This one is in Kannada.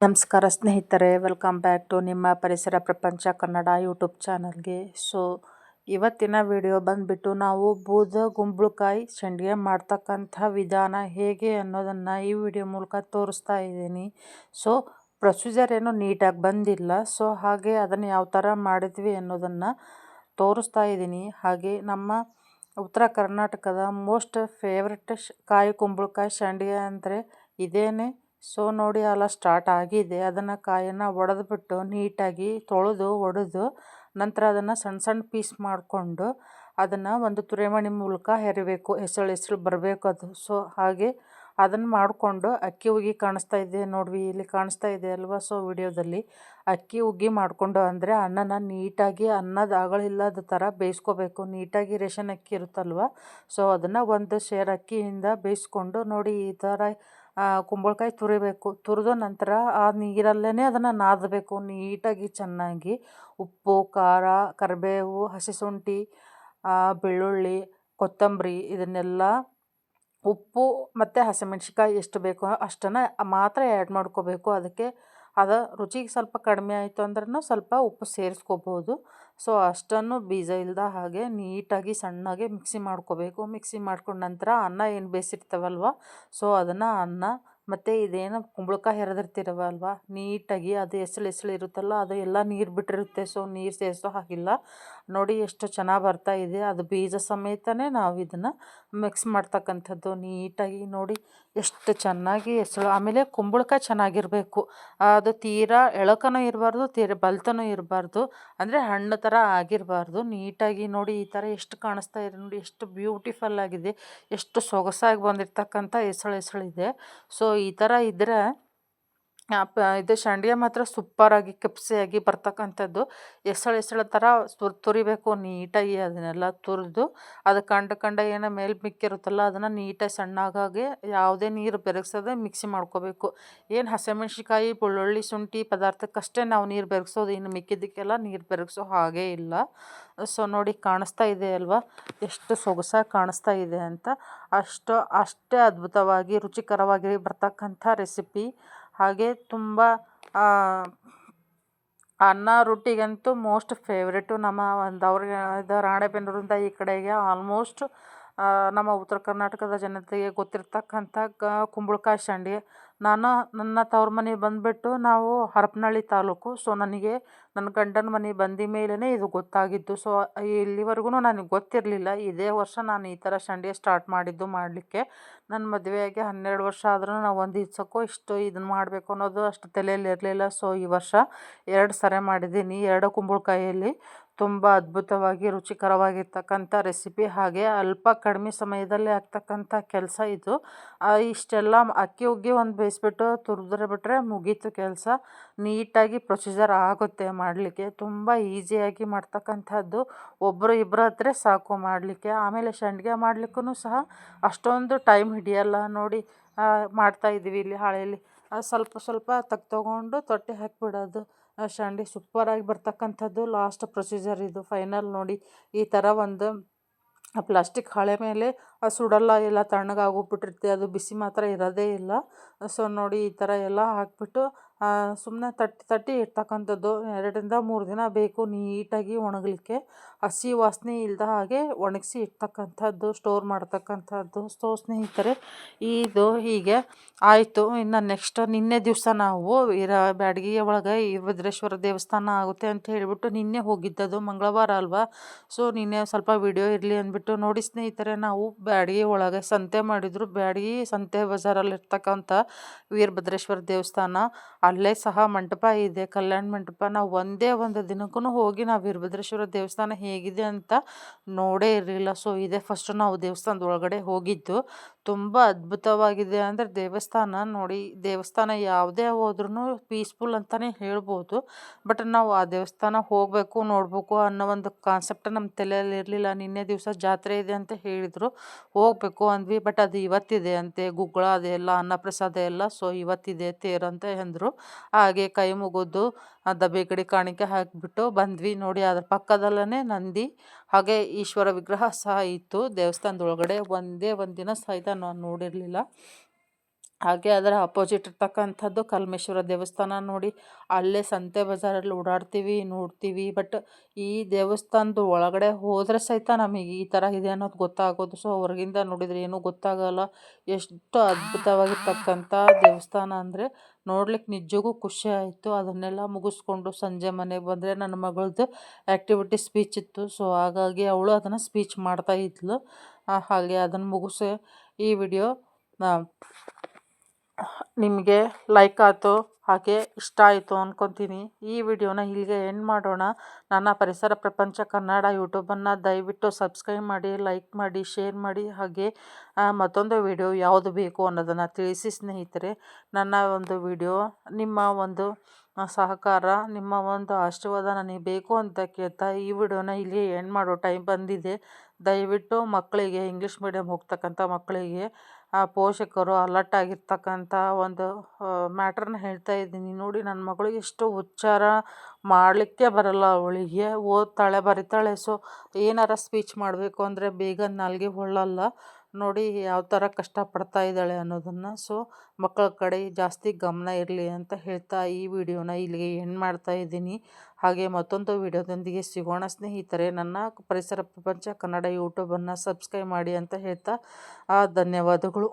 ನಮಸ್ಕಾರ ಸ್ನೇಹಿತರೆ, ವೆಲ್ಕಮ್ ಬ್ಯಾಕ್ ಟು ನಿಮ್ಮ ಪರಿಸರ ಪ್ರಪಂಚ ಕನ್ನಡ ಯೂಟ್ಯೂಬ್ ಚಾನಲ್ಗೆ. ಸೊ, ಇವತ್ತಿನ ವಿಡಿಯೋ ಬಂದುಬಿಟ್ಟು ನಾವು ಬೂದ ಗುಂಬಳಕಾಯಿ ಸಂಡಿಗೆ ಮಾಡ್ತಕ್ಕಂಥ ವಿಧಾನ ಹೇಗೆ ಅನ್ನೋದನ್ನು ಈ ವಿಡಿಯೋ ಮೂಲಕ ತೋರಿಸ್ತಾ ಇದ್ದೀನಿ. ಸೊ, ಪ್ರೊಸೀಜರ್ ಏನು ನೀಟಾಗಿ ಬಂದಿಲ್ಲ. ಸೊ, ಹಾಗೆ ಅದನ್ನು ಯಾವ ಥರ ಮಾಡಿದ್ವಿ ಅನ್ನೋದನ್ನು ತೋರಿಸ್ತಾ ಇದ್ದೀನಿ. ಹಾಗೆ ನಮ್ಮ ಉತ್ತರ ಕರ್ನಾಟಕದ ಮೋಸ್ಟ್ ಫೇವ್ರೆಟ್ ಕಾಯಿ ಕುಂಬಳಕಾಯಿ ಸಂಡಿಗೆ ಅಂದರೆ ಇದೇನೆ ಸೊ ನೋಡಿ ಅಲ್ಲ ಸ್ಟಾರ್ಟ್ ಆಗಿದೆ. ಅದನ್ನು ಕಾಯನ್ನು ಒಡೆದ್ಬಿಟ್ಟು ನೀಟಾಗಿ ತೊಳೆದು, ಒಡೆದು ನಂತರ ಅದನ್ನು ಸಣ್ಣ ಸಣ್ಣ ಪೀಸ್ ಮಾಡಿಕೊಂಡು ಅದನ್ನು ಒಂದು ತುರೆಮಣಿ ಮೂಲಕ ಹೆರಿಬೇಕು. ಹೆಸಳು ಹೆಸಳು ಬರಬೇಕು ಅದು. ಸೊ ಹಾಗೆ ಅದನ್ನು ಮಾಡಿಕೊಂಡು ಅಕ್ಕಿ ಉಗಿ ಕಾಣಿಸ್ತಾ ಇದೆ ನೋಡ್ವಿ. ಇಲ್ಲಿ ಕಾಣಿಸ್ತಾ ಇದೆ ಅಲ್ವಾ? ಸೊ ವಿಡಿಯೋದಲ್ಲಿ ಅಕ್ಕಿ ಉಗ್ಗಿ ಮಾಡಿಕೊಂಡು ಅಂದರೆ ಅನ್ನನ ನೀಟಾಗಿ ಅನ್ನದ ಆಗಳಿಲ್ಲದ ಥರ ಬೇಯಿಸ್ಕೋಬೇಕು. ನೀಟಾಗಿ ರೇಷನ್ ಅಕ್ಕಿ ಇರುತ್ತಲ್ವ? ಸೊ ಅದನ್ನು ಒಂದು ಶೇರ್ ಅಕ್ಕಿಯಿಂದ ಬೇಯಿಸ್ಕೊಂಡು ನೋಡಿ ಈ ಥರ ಕುಂಬಳಕಾಯಿ ತುರಿಬೇಕು. ತುರಿದ ನಂತರ ಆ ನೀರಲ್ಲೇ ಅದನ್ನು ನಾದಬೇಕು. ನೀಟಾಗಿ ಚೆನ್ನಾಗಿ ಉಪ್ಪು, ಖಾರ, ಕರಿಬೇವು, ಹಸಿ ಶುಂಠಿ ಬೆಳ್ಳುಳ್ಳಿ, ಕೊತ್ತಂಬರಿ ಇದನ್ನೆಲ್ಲ ಉಪ್ಪು ಮತ್ತು ಹಸಿಮೆಣ್ಸಿಕಾಯಿ ಎಷ್ಟು ಬೇಕೋ ಅಷ್ಟನ್ನು ಮಾತ್ರ ಆ್ಯಡ್ ಮಾಡ್ಕೋಬೇಕು. ಅದಕ್ಕೆ ಅದು ರುಚಿಗೆ ಸ್ವಲ್ಪ ಕಡಿಮೆ ಆಯಿತು ಅಂದ್ರೂ ಸ್ವಲ್ಪ ಉಪ್ಪು ಸೇರಿಸ್ಕೋಬೋದು. ಸೊ ಅಷ್ಟನ್ನು ಬೀಜ ಇಲ್ಲದ ಹಾಗೆ ನೀಟಾಗಿ ಸಣ್ಣಗೆ ಮಿಕ್ಸಿ ಮಾಡ್ಕೋಬೇಕು. ಮಿಕ್ಸಿ ಮಾಡ್ಕೊಂಡ ನಂತರ ಅನ್ನ ಏನು ಬೇಯಿಸಿರ್ತಾವಲ್ವ ಸೊ ಅದನ್ನು ಅನ್ನ ಮತ್ತು ಇದೇನು ಕುಂಬಳಕಾಯಿ ಹೆರೆದಿರ್ತಿರವಲ್ವ ನೀಟಾಗಿ ಅದು ಎಸಳು ಎಸಳು ಇರುತ್ತಲ್ಲ, ಅದು ಎಲ್ಲ ನೀರು ಬಿಟ್ಟಿರುತ್ತೆ. ಸೊ ನೀರು ಸೇರಿಸೋ ಹಾಗಿಲ್ಲ. ನೋಡಿ ಎಷ್ಟು ಚೆನ್ನಾಗಿ ಬರ್ತಾ ಇದೆ. ಅದು ಬೀಜ ಸಮೇತನೇ ನಾವು ಇದನ್ನು ಮಿಕ್ಸ್ ಮಾಡ್ತಕ್ಕಂಥದ್ದು ನೀಟಾಗಿ ನೋಡಿ ಎಷ್ಟು ಚೆನ್ನಾಗಿ ಎಸಳು ಆಮೇಲೆ ಕುಂಬಳಕಾಯಿ ಚೆನ್ನಾಗಿರಬೇಕು. ಅದು ತೀರಾ ಎಳಕನೂ ಇರಬಾರ್ದು, ತೀರ ಬಲ್ತನೂ ಇರಬಾರ್ದು, ಅಂದರೆ ಹಣ್ಣು ಥರ ಆಗಿರಬಾರ್ದು. ನೀಟಾಗಿ ನೋಡಿ ಈ ಥರ ಎಷ್ಟು ಕಾಣಿಸ್ತಾ ಇದೆ ನೋಡಿ, ಎಷ್ಟು ಬ್ಯೂಟಿಫುಲ್ ಆಗಿದೆ, ಎಷ್ಟು ಸೊಗಸಾಗಿ ಬಂದಿರತಕ್ಕಂಥ ಎಸಳು ಇದೆ. ಸೊ ಈ ಥರ ಇದ್ದರೆ ಇದು ಸಂಡಿಗೆ ಮಾತ್ರ ಸೂಪರಾಗಿ ಕಪ್ಸಿಯಾಗಿ ಬರ್ತಕ್ಕಂಥದ್ದು. ಎಸಳು ಎಸಳು ಥರ ತುರ್, ತುರಿಬೇಕು, ನೀಟಾಗಿ ಅದನ್ನೆಲ್ಲ ತುರಿದು, ಅದು ಕಂಡ ಕಂಡ ಏನೋ ಮೇಲೆ ಮಿಕ್ಕಿರುತ್ತಲ್ಲ, ಅದನ್ನು ನೀಟಾಗಿ ಸಣ್ಣಗಾಗಿ ಯಾವುದೇ ನೀರು ಬೆರಗ್ಸೋದೇ ಮಿಕ್ಸಿ ಮಾಡ್ಕೋಬೇಕು. ಏನು ಹಸಿಮೆಣ್ಸಿಕಾಯಿ ಬೆಳ್ಳುಳ್ಳಿ, ಶುಂಠಿ ಪದಾರ್ಥಕ್ಕಷ್ಟೇ ನಾವು ನೀರು ಬೆರಗ್ಸೋದು, ಇನ್ನು ಮಿಕ್ಕಿದ್ದಕ್ಕೆಲ್ಲ ನೀರು ಬೆರಗಿಸೋ ಹಾಗೇ ಇಲ್ಲ. ಸೊ ನೋಡಿ ಕಾಣಿಸ್ತಾ ಇದೆ ಅಲ್ವಾ? ಎಷ್ಟು ಸೊಗಸಾಗಿ ಕಾಣಿಸ್ತಾ ಇದೆ ಅಂತ. ಅಷ್ಟು, ಅಷ್ಟೇ ಅದ್ಭುತವಾಗಿ, ರುಚಿಕರವಾಗಿ ಬರ್ತಕ್ಕಂಥ ರೆಸಿಪಿ ಹಾಗೆ ತುಂಬ ಅನ್ನ ರೊಟ್ಟಿಗಂತೂ ಮೋಸ್ಟ್ ಫೇವ್ರೇಟು ನಮ್ಮ ಒಂದು ಅವ್ರಿಗೆ ಇದು ರಾಣೆಬೆನ್ನೂರಿಂದ ಈ ಕಡೆಗೆ ಆಲ್ಮೋಸ್ಟ್ ನಮ್ಮ ಉತ್ತರ ಕರ್ನಾಟಕದ ಜನತೆಗೆ ಗೊತ್ತಿರ್ತಕ್ಕಂಥ ಕುಂಬಳಕಾಯಿ ಸಂಡಿಗೆ ನಾನು ನನ್ನ ತವ್ರ ಮನೆ ಬಂದುಬಿಟ್ಟು ನಾವು ಹರಪನಹಳ್ಳಿ ತಾಲೂಕು. ಸೊ ನನಗೆ ನನ್ನ ಗಂಡನ ಮನೆ ಬಂದ ಮೇಲೇ ಇದು ಗೊತ್ತಾಗಿದ್ದು. ಸೊ ಇಲ್ಲಿವರೆಗೂ ನನಗೆ ಗೊತ್ತಿರಲಿಲ್ಲ. ಇದೇ ವರ್ಷ ನಾನು ಈ ಥರ ಸಂಡಿಗೆ ಸ್ಟಾರ್ಟ್ ಮಾಡಿದ್ದು ಮಾಡಲಿಕ್ಕೆ. ನನ್ನ ಮದುವೆಯಾಗಿ ಹನ್ನೆರಡು ವರ್ಷ ಆದ್ರೂ ನಾವು ಒಂದು ದಿವ್ಸಕ್ಕೂ ಇಷ್ಟು ಇದನ್ನು ಮಾಡಬೇಕು ಅನ್ನೋದು ಅಷ್ಟು ತಲೆಯಲ್ಲಿ ಇರಲಿಲ್ಲ. ಸೊ ಈ ವರ್ಷ ಎರಡು ಸರಿ ಮಾಡಿದ್ದೀನಿ. ಎರಡು ಕುಂಬಳಕಾಯಲ್ಲಿ. ತುಂಬ ಅದ್ಭುತವಾಗಿ, ರುಚಿಕರವಾಗಿರ್ತಕ್ಕಂಥ ರೆಸಿಪಿ ಹಾಗೆ ಅಲ್ಪ ಕಡಿಮೆ ಸಮಯದಲ್ಲಿ ಆಗ್ತಕ್ಕಂಥ ಕೆಲಸ ಇದು. ಇಷ್ಟೆಲ್ಲ ಅಕ್ಕಿ ಉಗ್ಗಿ ಒಂದು ಬೇಯಿಸ್ಬಿಟ್ಟು ತುರಿದ್ರೆ ಬಿಟ್ಟರೆ ಮುಗೀತು ಕೆಲಸ. ನೀಟಾಗಿ ಪ್ರೊಸೀಜರ್ ಆಗುತ್ತೆ ಮಾಡಲಿಕ್ಕೆ. ತುಂಬ ಈಸಿಯಾಗಿ ಮಾಡ್ತಕ್ಕಂಥದ್ದು. ಒಬ್ಬರು ಇಬ್ಬರು ಹತ್ರ ಸಾಕು ಮಾಡಲಿಕ್ಕೆ. ಆಮೇಲೆ ಸಂಡಿಗೆ ಮಾಡಲಿಕ್ಕೂ ಸಹ ಅಷ್ಟೊಂದು ಟೈಮ್ ಹಿಡಿಯಲ್ಲ. ನೋಡಿ ಮಾಡ್ತಾಯಿದ್ದೀವಿ ಇಲ್ಲಿ ಹಾಳೆಯಲ್ಲಿ. ಸ್ವಲ್ಪ ಸ್ವಲ್ಪ ತಗ್ ತೊಗೊಂಡು ತೊಟ್ಟಿ ಹಾಕಿಬಿಡೋದು. ಸಂಡಿಗೆ ಸೂಪರಾಗಿ ಬರ್ತಕ್ಕಂಥದ್ದು ಲಾಸ್ಟ್ ಪ್ರೊಸೀಜರ್ ಇದು. ಫೈನಲ್ ನೋಡಿ, ಈ ಥರ ಒಂದು ಆ ಪ್ಲಾಸ್ಟಿಕ್ ಹಳೆ ಮೇಲೆ ಅದು ಸುಡಲ್ಲ ಎಲ್ಲ ತಣ್ಣಗಾಗೋಗ್ಬಿಟ್ಟಿರುತ್ತೆ ಅದು ಬಿಸಿ ಮಾತ್ರ ಇರೋದೇ ಇಲ್ಲ. ಸೊ ನೋಡಿ, ಈ ಥರ ಎಲ್ಲ ಹಾಕಿಬಿಟ್ಟು ಸುಮ್ಮನೆ ತಟ್ಟಿ ತಟ್ಟಿ ಇರ್ತಕ್ಕಂಥದ್ದು. ಎರಡರಿಂದ ಮೂರು ದಿನ ಬೇಕು ನೀಟಾಗಿ ಒಣಗಲಿಕ್ಕೆ. ಹಸಿ ವಾಸನೆ ಇಲ್ಲದ ಹಾಗೆ ಒಣಗಿಸಿ ಇರ್ತಕ್ಕಂಥದ್ದು ಸ್ಟೋರ್ ಮಾಡ್ತಕ್ಕಂಥದ್ದು. ಸೊ ಸ್ನೇಹಿತರೆ, ಇದು ಹೀಗೆ ಆಯಿತು. ಇನ್ನು ನೆಕ್ಸ್ಟ್ ನಿನ್ನೆ ದಿವಸ ನಾವು ಇರ ಬ್ಯಾಡಗಿಯ ಒಳಗೆ ಈ ಭದ್ರೇಶ್ವರ ದೇವಸ್ಥಾನ ಆಗುತ್ತೆ ಅಂತ ಹೇಳಿಬಿಟ್ಟು ನಿನ್ನೆ ಹೋಗಿದ್ದದು ಮಂಗಳವಾರ ಅಲ್ವಾ? ಸೊ ನಿನ್ನೆ ಸ್ವಲ್ಪ ವಿಡಿಯೋ ಇರಲಿ ಅಂದ್ಬಿಟ್ಟು ನೋಡಿ ಸ್ನೇಹಿತರೆ, ನಾವು ಬ್ಯಾಡಗಿ ಒಳಗೆ ಸಂತೆ ಮಾಡಿದ್ರು. ಬ್ಯಾಡಗಿ ಸಂತೆ ಬಜಾರಲ್ಲಿ ಇರ್ತಕ್ಕಂಥ ವೀರಭದ್ರೇಶ್ವರ ದೇವಸ್ಥಾನ. ಅಲ್ಲೇ ಸಹ ಮಂಟಪ ಇದೆ, ಕಲ್ಯಾಣ ಮಂಟಪ. ನಾವು ಒಂದೇ ಒಂದು ದಿನಕ್ಕೂ ಹೋಗಿ ನಾವು ವೀರಭದ್ರೇಶ್ವರ ದೇವಸ್ಥಾನ ಹೇಗಿದೆ ಅಂತ ನೋಡೇ ಇರಲಿಲ್ಲ. ಸೊ ಇದೇ ಫಸ್ಟು ನಾವು ದೇವಸ್ಥಾನದ ಒಳಗಡೆ ಹೋಗಿದ್ದು. ತುಂಬ ಅದ್ಭುತವಾಗಿದೆ ಅಂದರೆ ದೇವಸ್ಥಾನ ನೋಡಿ, ದೇವಸ್ಥಾನ ಯಾವುದೇ ಹೋದ್ರೂ ಪೀಸ್ಫುಲ್ ಅಂತಲೇ ಹೇಳ್ಬೋದು. ಬಟ್ ನಾವು ಆ ದೇವಸ್ಥಾನ ಹೋಗಬೇಕು, ನೋಡಬೇಕು ಅನ್ನೋ ಒಂದು ಕಾನ್ಸೆಪ್ಟ್ ನಮ್ಮ ತಲೆಯಲ್ಲಿ ಇರಲಿಲ್ಲ. ನಿನ್ನೆ ದಿವಸ ಜಾತ್ರೆ ಇದೆ ಅಂತ ಹೇಳಿದರು. ಹೋಗಬೇಕು ಅಂದ್ವಿ ಬಟ್ ಅದು ಇವತ್ತಿದೆ ಅಂತೆ. ಗುಗ್ಗಳ ಅದೆಲ್ಲ, ಅನ್ನಪ್ರಸಾದ ಎಲ್ಲ ಸೊ ಇವತ್ತಿದೆ ತೇರಂತ ಅಂದರು ಹಾಗೆ ಕೈ ಮುಗಿದು ದಬ್ಬೆ ಕಡೆ ಕಾಣಿಕೆ ಹಾಕಿಬಿಟ್ಟು ಬಂದ್ವಿ ನೋಡಿ ಅದ್ರ ಪಕ್ಕದಲ್ಲೇ ನಂದಿ. ಹಾಗೆ ಈಶ್ವರ ವಿಗ್ರಹ ಸಹ ಇತ್ತು. ದೇವಸ್ಥಾನದೊಳಗಡೆ ಒಂದೇ ಒಂದು ದಿನ ಸಹಿತ ನಾನು ನೋಡಿರಲಿಲ್ಲ. ಹಾಗೆ ಅದರ ಅಪೋಸಿಟ್ ಇರ್ತಕ್ಕಂಥದ್ದು ಕಲ್ಮೇಶ್ವರ ದೇವಸ್ಥಾನ ನೋಡಿ. ಅಲ್ಲೇ ಸಂತೆ ಬಜಾರಲ್ಲಿ ಓಡಾಡ್ತೀವಿ, ನೋಡ್ತೀವಿ. ಬಟ್ ಈ ದೇವಸ್ಥಾನದ ಒಳಗಡೆ ಹೋದರೆ ಸಹಿತ ನಮಗೆ ಈ ಥರ ಇದೆ ಅನ್ನೋದು ಗೊತ್ತಾಗೋದು. ಸೊ ಹೊರಗಿಂದ ನೋಡಿದರೆ ಏನೂ ಗೊತ್ತಾಗಲ್ಲ. ಎಷ್ಟು ಅದ್ಭುತವಾಗಿರ್ತಕ್ಕಂಥ ದೇವಸ್ಥಾನ ಅಂದರೆ ನೋಡ್ಲಿಕ್ಕೆ ನಿಜಕ್ಕೂ ಖುಷಿ ಆಯಿತು. ಅದನ್ನೆಲ್ಲ ಮುಗಿಸ್ಕೊಂಡು ಸಂಜೆ ಮನೆಗೆ ಬಂದರೆ ನನ್ನ ಮಗಳದ್ದು ಆ್ಯಕ್ಟಿವಿಟಿ ಸ್ಪೀಚ್ ಇತ್ತು. ಸೊ ಹಾಗಾಗಿ ಅವಳು ಅದನ್ನು ಸ್ಪೀಚ್ ಮಾಡ್ತಾ ಇದ್ಲು. ಹಾಗೆ ಅದನ್ನು ಮುಗಿಸಿ ಈ ವಿಡಿಯೋ ನಿಮಗೆ ಲೈಕ್ ಆಯಿತು ಹಾಗೆ ಇಷ್ಟ ಆಯಿತು ಅಂದ್ಕೊತೀನಿ ಈ ವಿಡಿಯೋನ ಇಲ್ಲಿಗೆ ಎಂಡ್ ಮಾಡೋಣ. ನನ್ನ ಪರಿಸರ ಪ್ರಪಂಚ ಕನ್ನಡ ಯೂಟ್ಯೂಬನ್ನು ದಯವಿಟ್ಟು ಸಬ್ಸ್ಕ್ರೈಬ್ ಮಾಡಿ ಲೈಕ್ ಮಾಡಿ ಶೇರ್ ಮಾಡಿ. ಹಾಗೆ ಮತ್ತೊಂದು ವಿಡಿಯೋ ಯಾವುದು ಬೇಕು ಅನ್ನೋದನ್ನು ತಿಳಿಸಿ ಸ್ನೇಹಿತರೆ. ನನ್ನ ಒಂದು ವಿಡಿಯೋ, ನಿಮ್ಮ ಒಂದು ಸಹಕಾರ, ನಿಮ್ಮ ಒಂದು ಆಶೀರ್ವಾದ ನನಗೆ ಬೇಕು ಅಂತ ಕೇಳ್ತಾ ಈ ವಿಡಿಯೋನ ಇಲ್ಲಿ ಎಂಡ್ ಮಾಡೋ ಟೈಮ್ ಬಂದಿದೆ. ದಯವಿಟ್ಟು ಮಕ್ಕಳಿಗೆ ಇಂಗ್ಲೀಷ್ ಮೀಡಿಯಮ್ ಹೋಗ್ತಕ್ಕಂಥ ಮಕ್ಕಳಿಗೆ ಪೋಷಕರು ಅಲರ್ಟ್ ಆಗಿರ್ತಕ್ಕಂಥ ಒಂದು ಮ್ಯಾಟ್ರನ್ನ ಹೇಳ್ತಾ ಇದ್ದೀನಿ. ನೋಡಿ ನನ್ನ ಮಗಳಿಗೆ ಎಷ್ಟು ಉಚ್ಚಾರ ಮಾಡಲಿಕ್ಕೆ ಬರಲ್ಲ ಅವಳಿಗೆ. ಓದ್ತಾಳೆ, ಬರಿತಾಳೆ. ಸೊ ಏನಾರ ಸ್ಪೀಚ್ ಮಾಡಬೇಕು ಅಂದರೆ ಬೇಗ ನಾಲ್ಗೆ ಹೊಳ್ಳಲ್ಲ. ನೋಡಿ ಯಾವ ಥರ ಕಷ್ಟಪಡ್ತಾ ಇದ್ದಾಳೆ ಅನ್ನೋದನ್ನು. ಸೊ ಮಕ್ಕಳ ಕಡೆ ಜಾಸ್ತಿ ಗಮನ ಇರಲಿ ಅಂತ ಹೇಳ್ತಾ ಈ ವಿಡಿಯೋನ ಇಲ್ಲಿಗೆ ಎಂಡ್ ಮಾಡ್ತಾ ಇದ್ದೀನಿ. ಹಾಗೆ ಮತ್ತೊಂದು ವಿಡಿಯೋದೊಂದಿಗೆ ಸಿಗೋಣ ಸ್ನೇಹಿತರೆ. ನನ್ನ ಪರಿಸರ ಪ್ರಪಂಚ ಕನ್ನಡ ಯೂಟ್ಯೂಬನ್ನು ಸಬ್ಸ್ಕ್ರೈಬ್ ಮಾಡಿ ಅಂತ ಹೇಳ್ತಾ ಧನ್ಯವಾದಗಳು.